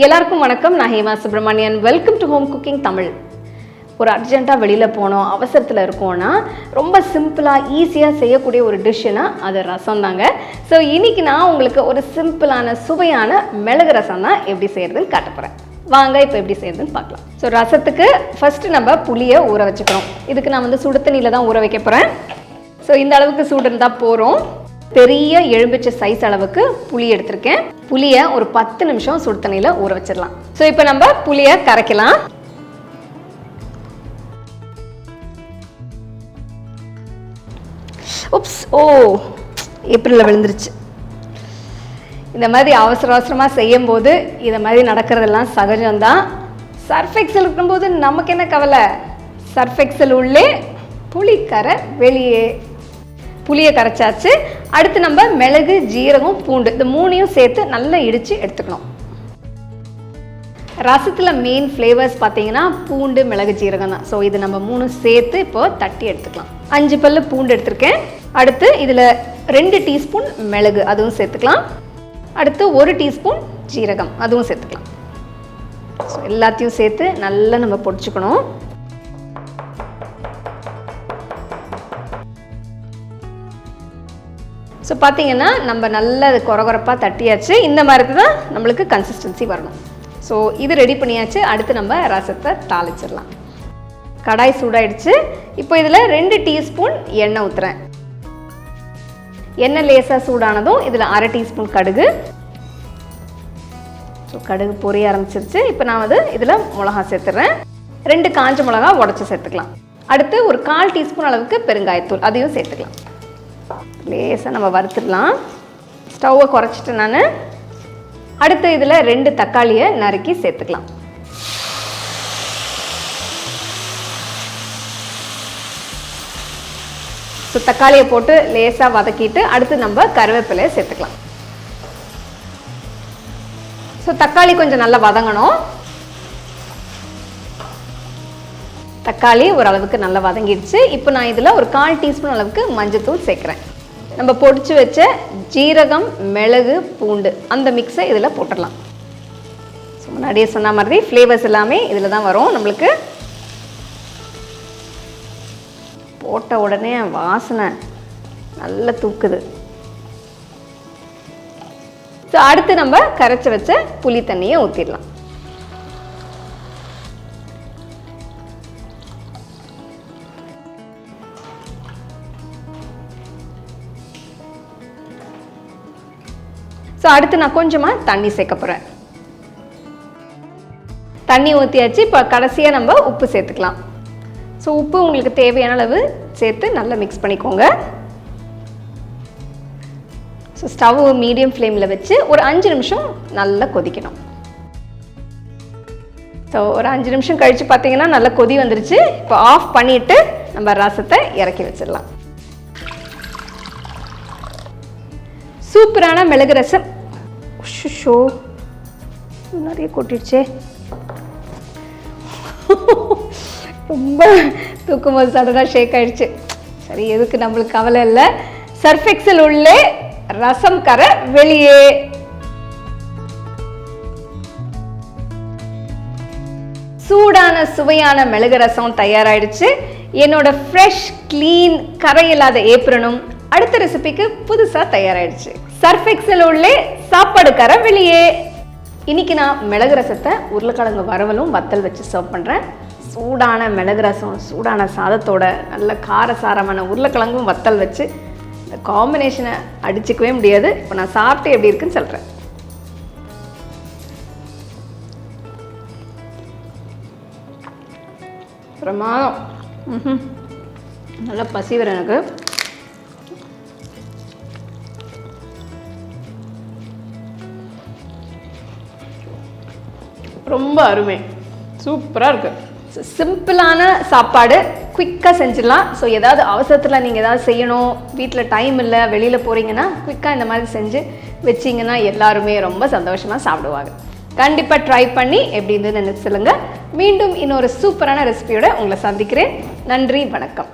எல்லாருக்கும் வணக்கம். நான் Hema Subramanian welcome to home cooking Tamil ஒரு அர்ஜென்ட்டாக வெளியில் போனோம். அவசரத்தில் இருக்கோம்னா ரொம்ப சிம்பிளாக ஈஸியாக செய்யக்கூடிய ஒரு டிஷ்ஷுனா அது ரசம் தாங்க. ஸோ இன்னைக்கு நான் உங்களுக்கு ஒரு சிம்பிளான சுவையான மிளகு ரசம் தான் எப்படி செய்கிறதுன்னு காட்ட போகிறேன் வாங்க இப்போ எப்படி செய்யறதுன்னு பார்க்கலாம். ஸோ ரசத்துக்கு ஃபஸ்ட்டு நம்ம புளியை ஊற வச்சுக்கிறோம். இதுக்கு நான் வந்து சுடு தண்ணியில் தான் ஊற வைக்க போகிறேன் ஸோ இந்த அளவுக்கு சூடு இருந்தால் போகிறோம் பெரிய எலும்பிச்சை சைஸ் அளவுக்கு புளி எடுத்திருக்கேன். புளியை ஒரு பத்து நிமிஷம் சுடு தண்ணியில் ஊற வச்சிடலாம். ஸோ இப்போ நம்ம புளியை கரைக்கலாம். உப்ஸ். ஓ ஏப்ரலில் விழுந்துருச்சு. இந்த மாதிரி அவசர அவசரமாக செய்யும்போது இதை மாதிரி நடக்கிறதெல்லாம் சகஜம்தான். சர்ஃபெக்சல் இருக்கும்போது நமக்கு என்ன கவலை? சர்ஃபெக்சல் உள்ளே புளிக்கரை வெளியே. புளியை கரைச்சாச்சு. அடுத்து நம்ம மிளகு ஜீரகம் பூண்டு இந்த மூணையும் சேர்த்து நல்லா இடித்து எடுத்துக்கணும். ரசத்தில் மெயின் ஃப்ளேவர்ஸ் பார்த்தீங்கன்னா பூண்டு மிளகு ஜீரகம் தான். ஸோ இது நம்ம மூணு சேர்த்து இப்போ தட்டி எடுத்துக்கலாம். அஞ்சு பல்லு பூண்டு எடுத்திருக்கேன். அடுத்து இதில் ரெண்டு டீஸ்பூன் மிளகு அதுவும் சேர்த்துக்கலாம். அடுத்து ஒரு டீஸ்பூன் ஜீரகம் அதுவும் சேர்த்துக்கலாம். ஸோ எல்லாத்தையும் சேர்த்து நல்லா நம்ம பொடிச்சுக்கணும். ஸோ பார்த்தீங்கன்னா நம்ம நல்ல குறகுறப்பாக தட்டியாச்சு. இந்த மாதிரி தான் நம்மளுக்கு கன்சிஸ்டன்சி வரணும். ஸோ இது ரெடி பண்ணியாச்சு. அடுத்து நம்ம ரசத்தை தாளிச்சிடலாம். கடாய் சூடாயிடுச்சு. இப்போ இதில் ரெண்டு டீஸ்பூன் எண்ணெய் ஊற்றுறேன் எண்ணெய் லேசாக சூடானதும் இதில் அரை டீஸ்பூன் கடுகு. ஸோ கடுகு பொரிய ஆரம்பிச்சிருச்சு. இப்போ நான் வந்து இதில் மிளகா சேர்த்துறேன். ரெண்டு காஞ்ச மிளகா உடச்சி சேர்த்துக்கலாம். அடுத்து ஒரு கால் டீஸ்பூன் அளவுக்கு பெருங்காயத்தூள் அதையும் சேர்த்துக்கலாம். லேசாக நம்ம வறுத்துடலாம். ஸ்டவ்வை குறைச்சிட்டு நான் அடுத்து இதில் ரெண்டு தக்காளியை நறுக்கி சேர்த்துக்கலாம். ஸோ தக்காளியை போட்டு லேசாக வதக்கிட்டு அடுத்து நம்ம கருவேப்பிலையை சேர்த்துக்கலாம். ஸோ தக்காளி கொஞ்சம் நல்லா வதங்கணும். தக்காளி ஓரளவுக்கு நல்லா வதங்கிடுச்சு. இப்போ நான் இதில் ஒரு கால் டீஸ்பூன் அளவுக்கு மஞ்சத்தூள் சேர்க்குறேன். நம்ம பொடிச்சு வச்ச ஜீரகம் மிளகு பூண்டு அந்த மிக்ஸை இதில் போட்டுடலாம். ஸோ முன்னாடியே சொன்ன மாதிரி ஃப்ளேவர்ஸ் எல்லாமே இதில் தான் வரும். நம்மளுக்கு போட்ட உடனே வாசனை நல்லா தூக்குது. ஸோ அடுத்து நம்ம கரைச்சி வச்ச புளி தண்ணியை ஊற்றிடலாம் ஸோ அடுத்து நான் கொஞ்சமாக தண்ணி சேர்க்க போகிறேன் தண்ணி ஊற்றியாச்சு இப்போ கடைசியாக நம்ம உப்பு சேர்த்துக்கலாம். ஸோ உப்பு உங்களுக்கு தேவையான அளவு சேர்த்து நல்லா மிக்ஸ் பண்ணிக்கோங்க. ஸோ ஸ்டவ் மீடியம் ஃப்ளேமில் வச்சு ஒரு அஞ்சு நிமிஷம் நல்லா கொதிக்கணும். ஸோ ஒரு அஞ்சு நிமிஷம் கழித்து பார்த்தீங்கன்னா நல்லா கொதி வந்துருச்சு. இப்போ ஆஃப் பண்ணிவிட்டு நம்ம ரசத்தை இறக்கி வச்சிடலாம். சூப்பரான மிளகு ரசம். ஷோ நிறைய கொட்டிடுச்சே. ரொம்ப தூக்கும் போது சடனாக ஷேக் ஆயிடுச்சு. சரி எதுக்கு நம்மளுக்கு கவலை இல்லை. சர்ஃபெக்சல் உள்ளே ரசம் கரை வெளியே. சூடான சுவையான மிளகு ரசம் தயாராயிடுச்சு. என்னோட ஃப்ரெஷ் க்ளீன் கரை இல்லாத ஏப்ரனும் அடுத்த ரெசிபிக்கு புதுசாக தயாராகிடுச்சு சர்ஃபெக்ஸில் உள்ளே சாப்பாடு கரை வெளியே. இன்றைக்கி நான் மிளகு ரசத்தை உருளைக்கிழங்கு வரவலும் வத்தல் வச்சு சர்வ் பண்ணுறேன் சூடான மிளகு ரசம் சூடான சாதத்தோட நல்ல காரசாரமான உருளைக்கிழங்கும் வத்தல் வச்சு இந்த காம்பினேஷனை அடிச்சுக்கவே முடியாது. இப்போ நான் சாப்பிட்டு எப்படி இருக்குன்னு சொல்கிறேன் பிரமாதம் ம்ஹும். நல்லா பசி வர எனக்கு. ரொம்ப அருமை. சூப்பராக இருக்குது சிம்பிளான சாப்பாடு குயிக்காக செஞ்சிடலாம். ஸோ ஏதாவது அவசரத்தில் நீங்கள் ஏதாவது செய்யணும் வீட்டில் டைம் இல்லை வெளியில் போகிறீங்கன்னா குயிக்காக இந்த மாதிரி செஞ்சு வச்சிங்கன்னா எல்லாருமே ரொம்ப சந்தோஷமாக சாப்பிடுவாங்க. கண்டிப்பாக ட்ரை பண்ணி எப்படி இருந்ததுன்னு சொல்லுங்கள் மீண்டும் இன்னொரு சூப்பரான ரெசிபியோட உங்களை சந்திக்கிறேன். நன்றி வணக்கம்.